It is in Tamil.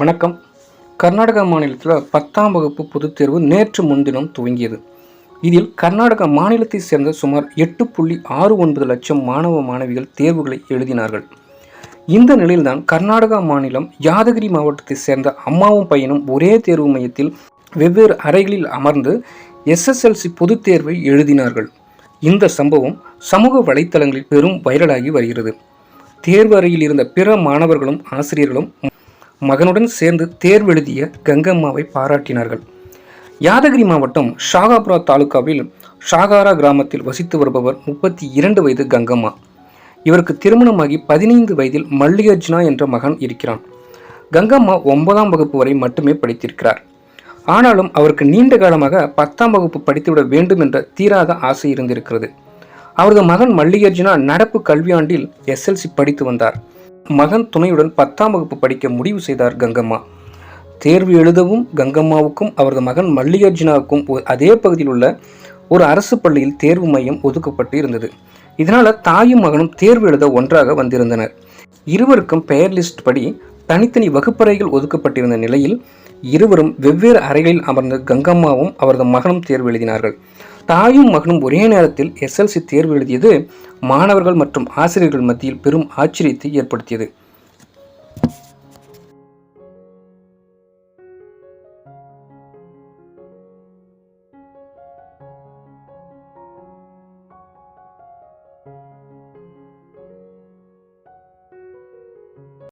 வணக்கம். கர்நாடகா மாநிலத்தில் பத்தாம் வகுப்பு பொதுத் தேர்வு நேற்று முன்தினம் துவங்கியது. இதில் கர்நாடக மாநிலத்தைச் சேர்ந்த சுமார் எட்டு புள்ளி ஆறு ஒன்பது லட்சம் மாணவ மாணவிகள் தேர்வுகளை எழுதினார்கள். இந்த நிலையில்தான் கர்நாடகா மாநிலம் யாதகிரி மாவட்டத்தைச் சேர்ந்த அம்மாவும் பையனும் ஒரே தேர்வு மையத்தில் வெவ்வேறு அறைகளில் அமர்ந்து எஸ்எஸ்எல்சி பொதுத் தேர்வை எழுதினார்கள். இந்த சம்பவம் சமூக வலைத்தளங்களில் பெரும் வைரலாகி வருகிறது. தேர்வு அறையில் இருந்த பிற மாணவர்களும் ஆசிரியர்களும் மகனுடன் சேர்ந்து தேர்வெழுதிய கங்கம்மாவை பாராட்டினார்கள். யாதகிரி மாவட்டம் ஷாகாபுரா தாலுகாவில் ஷாகாரா கிராமத்தில் வசித்து வருபவர் முப்பத்தி இரண்டு வயது கங்கம்மா. இவருக்கு திருமணமாகி பதினைந்து வயதில் மல்லிகார்ஜுனா என்ற மகன் இருக்கிறான். கங்கம்மா ஒன்பதாம் வகுப்பு வரை மட்டுமே படித்திருக்கிறார். ஆனாலும் அவருக்கு நீண்ட காலமாக பத்தாம் வகுப்பு படித்துவிட வேண்டும் என்ற தீராத ஆசை இருந்திருக்கிறது. அவரது மகன் மல்லிகார்ஜுனா நடப்பு கல்வியாண்டில் எஸ்எல்சி படித்து வந்தார். மகன் துணையுடன் பத்தாம் வகுப்பு படிக்க முடிவு செய்தார் கங்கம்மா. தேர்வு எழுதவும் கங்கம்மாவுக்கும் அவரது மகன் மல்லிகார்ஜுனாவுக்கும் அதே பகுதியில் உள்ள ஒரு அரசு பள்ளியில் தேர்வு மையம் ஒதுக்கப்பட்டு இருந்தது. இதனால தாயும் மகனும் தேர்வு எழுத ஒன்றாக வந்திருந்தனர். இருவருக்கும் பெயர் லிஸ்ட் படி தனித்தனி வகுப்பறைகள் ஒதுக்கப்பட்டிருந்த நிலையில் இருவரும் வெவ்வேறு அறைகளில் அமர்ந்து கங்கம்மாவும் அவரது மகனும் தேர்வு எழுதினார்கள். தாயும் மகனும் ஒரே நேரத்தில் எஸ்எல்சி தேர்வு எழுதியது மாணவர்கள் மற்றும் ஆசிரியர்கள் மத்தியில் பெரும் ஆச்சரியத்தை ஏற்படுத்தியது.